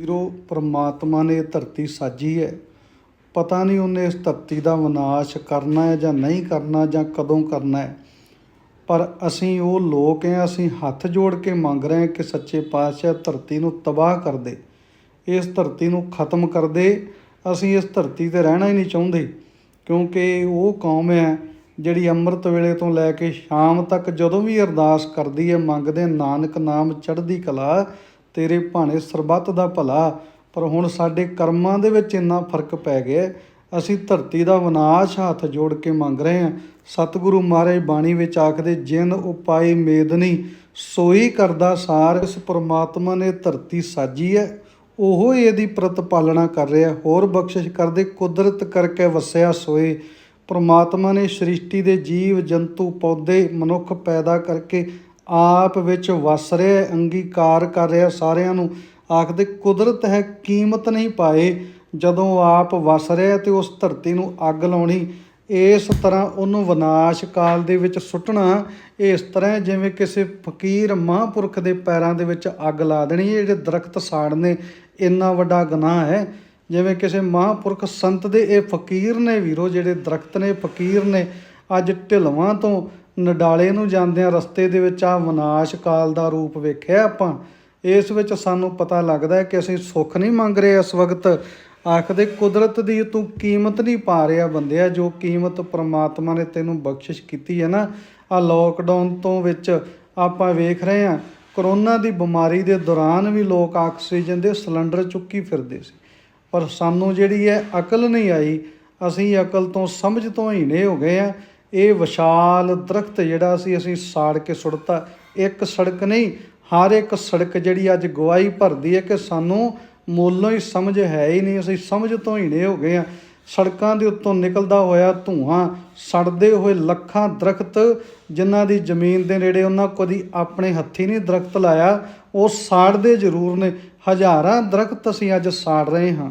ਵੀਰੋ, ਪ੍ਰਮਾਤਮਾ ਨੇ ਇਹ ਧਰਤੀ ਸਾਜੀ ਹੈ। ਪਤਾ ਨਹੀਂ ਉਹਨੇ ਇਸ ਧਰਤੀ ਦਾ ਵਿਨਾਸ਼ ਕਰਨਾ ਹੈ ਜਾਂ ਨਹੀਂ ਕਰਨਾ ਜਾਂ ਕਦੋਂ ਕਰਨਾ ਹੈ। ਪਰ ਅਸੀਂ ਉਹ ਲੋਕ ਹਾਂ, ਅਸੀਂ ਹੱਥ ਜੋੜ ਕੇ ਮੰਗ ਰਹੇ ਹਾਂ ਕਿ ਸੱਚੇ ਪਾਤਸ਼ਾਹ ਧਰਤੀ ਨੂੰ ਤਬਾਹ ਕਰ ਦੇ। ਇਸ ਧਰਤੀ ਨੂੰ ਖਤਮ ਕਰ ਦੇ। ਅਸੀਂ ਇਸ ਧਰਤੀ ਤੇ ਰਹਿਣਾ ਹੀ ਨਹੀਂ ਚਾਹੁੰਦੇ, ਕਿਉਂਕਿ ਉਹ ਕੌਮ ਹੈ ਜਿਹੜੀ ਅੰਮ੍ਰਿਤ ਵੇਲੇ ਤੋਂ ਲੈ ਕੇ ਸ਼ਾਮ ਤੱਕ ਜਦੋਂ ਵੀ ਅਰਦਾਸ ਕਰਦੀ ਹੈ, ਮੰਗਦੇ ਨਾਨਕ ਨਾਮ ਚੜ੍ਹਦੀ ਕਲਾ ਤੇਰੇ ਭਾਣੇ ਸਰਬੱਤ ਦਾ ਭਲਾ, ਪਰ ਹੁਣ ਸਾਡੇ ਕਰਮਾਂ ਦੇ ਵਿੱਚ ਇੰਨਾ ਫ਼ਰਕ ਪੈ ਗਿਆ। ਅਸੀਂ ਧਰਤੀ ਦਾ ਵਿਨਾਸ਼ ਹੱਥ ਜੋੜ ਕੇ ਮੰਗ ਰਹੇ ਹਾਂ। ਸਤਿਗੁਰੂ ਮਹਾਰਾਜ ਬਾਣੀ ਵਿੱਚ ਆਖਦੇ, ਜਿਨ ਉਪਾਈ ਮੇਦਨੀ ਸੋਈ ਕਰਦਾ ਸਾਰ। ਇਸ ਪ੍ਰਮਾਤਮਾ ਨੇ ਧਰਤੀ ਸਾਜੀ ਹੈ। ਉਹ ਇਹਦੀ ਪ੍ਰਤਪਾਲਣਾ ਕਰ ਰਿਹਾ। ਹੋਰ ਬਖਸ਼ਿਸ਼ ਕਰਦੇ, ਕੁਦਰਤ ਕਰਕੇ ਵਸਿਆ ਸੋਏ। ਪ੍ਰਮਾਤਮਾ ਨੇ ਸ੍ਰਿਸ਼ਟੀ ਦੇ ਜੀਵ, ਜੰਤੂ, ਪੌਦੇ, ਮਨੁੱਖ ਪੈਦਾ ਕਰਕੇ ਆਪ ਵਿੱਚ ਵਸ ਰਿਹਾ, ਅੰਗੀਕਾਰ ਕਰ ਰਿਹਾ, ਸਾਰਿਆਂ ਨੂੰ ਆਖਦੇ, ਕੁਦਰਤ ਹੈ ਕੀਮਤ ਨਹੀਂ ਪਾਏ। ਜਦੋਂ ਆਪ ਵਸ ਰਿਹਾ ਤੇ ਉਸ ਧਰਤੀ ਨੂੰ ਅੱਗ ਲਾਉਣੀ, ਇਸ ਤਰ੍ਹਾਂ ਉਹਨੂੰ ਵਿਨਾਸ਼ ਕਾਲ ਦੇ ਵਿੱਚ ਸੁੱਟਣਾ, ਇਸ ਤਰ੍ਹਾਂ ਜਿਵੇਂ ਕਿਸੇ ਫਕੀਰ ਮਹਾਂਪੁਰਖ ਦੇ ਪੈਰਾਂ ਦੇ ਵਿੱਚ ਅੱਗ ਲਾ ਦੇਣੀ, ਇਹ ਜਿਹੜੇ ਦਰਖਤ ਸਾੜਨੇ ਇੰਨਾ ਵੱਡਾ ਗੁਨਾਹ ਹੈ। ਜਿਵੇਂ ਕਿਸੇ ਮਹਾਂਪੁਰਖ ਸੰਤ ਦੇ, ਇਹ ਫਕੀਰ ਨੇ ਵੀਰੋ, ਜਿਹੜੇ ਦਰਖਤ ਨੇ, ਫਕੀਰ ਨੇ ਅੱਜ ਢਿਲਵਾਂ ਤੋਂ ਨਡਾਲੇ ਨੂੰ ਜਾਂਦਿਆਂ ਰਸਤੇ ਦੇ ਵਿੱਚ ਆ ਵਿਨਾਸ਼ ਕਾਲ ਦਾ ਰੂਪ ਵੇਖਿਆ ਆਪਾਂ, ਇਸ ਵਿੱਚ ਸਾਨੂੰ ਪਤਾ ਲੱਗਦਾ ਹੈ ਕਿ ਅਸੀਂ ਸੁੱਖ ਨਹੀਂ ਮੰਗ ਰਹੇ ਇਸ ਵਕਤ। ਆਖਦੇ, ਕੁਦਰਤ ਦੀ ਤੂੰ ਕੀਮਤ ਨਹੀਂ ਪਾ ਰਿਹਾ ਬੰਦਿਆ, ਜੋ ਕੀਮਤ ਪ੍ਰਮਾਤਮਾ ਨੇ ਤੈਨੂੰ ਬਖਸ਼ਿਸ਼ ਕੀਤੀ ਹੈ ਨਾ ਆ ਲੋਕਡਾਊਨ ਤੋਂ ਵਿੱਚ ਆਪਾਂ ਵੇਖ ਰਹੇ ਹਾਂ, ਕਰੋਨਾ ਦੀ ਬਿਮਾਰੀ ਦੇ ਦੌਰਾਨ ਵੀ ਲੋਕ ਆਕਸੀਜਨ ਦੇ ਸਿਲੰਡਰ ਚੁੱਕੀ ਫਿਰਦੇ ਸੀ। ਪਰ ਸਾਨੂੰ ਜਿਹੜੀ ਹੈ ਅਕਲ ਨਹੀਂ ਆਈ, ਅਸੀਂ ਅਕਲ ਤੋਂ ਸਮਝ ਤੋਂ ਹੀ ਨੇ ਹੋ ਗਏ ਆ ਇਹ ਵਿਸ਼ਾਲ ਦਰਖਤ ਜਿਹੜਾ ਸੀ, ਅਸੀਂ ਸਾੜ ਕੇ ਸੁੱਟਤਾ। ਇੱਕ ਸੜਕ ਨਹੀਂ, ਹਰ ਇੱਕ ਸੜਕ ਜਿਹੜੀ ਅੱਜ ਗਵਾਹੀ ਭਰਦੀ ਹੈ ਕਿ ਸਾਨੂੰ ਮੁੱਲੋਂ ਹੀ ਸਮਝ ਹੈ ਹੀ ਨਹੀਂ, ਅਸੀਂ ਸਮਝ ਤੋਂ ਹੀਣੇ ਹੋ ਗਏ ਆ ਸੜਕਾਂ ਦੇ ਉੱਤੋਂ ਨਿਕਲਦਾ ਹੋਇਆ ਧੂਆਂ, ਸੜਦੇ ਹੋਏ ਲੱਖਾਂ ਦਰਖਤ ਜਿਨ੍ਹਾਂ ਦੀ ਜ਼ਮੀਨ ਦੇ ਨੇੜੇ ਉਹਨਾਂ ਕਦੀ ਆਪਣੇ ਹੱਥੀ ਨਹੀਂ ਦਰਖਤ ਲਾਇਆ, ਉਹ ਸਾੜਦੇ ਜ਼ਰੂਰ ਨੇ। ਹਜ਼ਾਰਾਂ ਦਰਖਤ ਅਸੀਂ ਅੱਜ ਸਾੜ ਰਹੇ ਹਾਂ।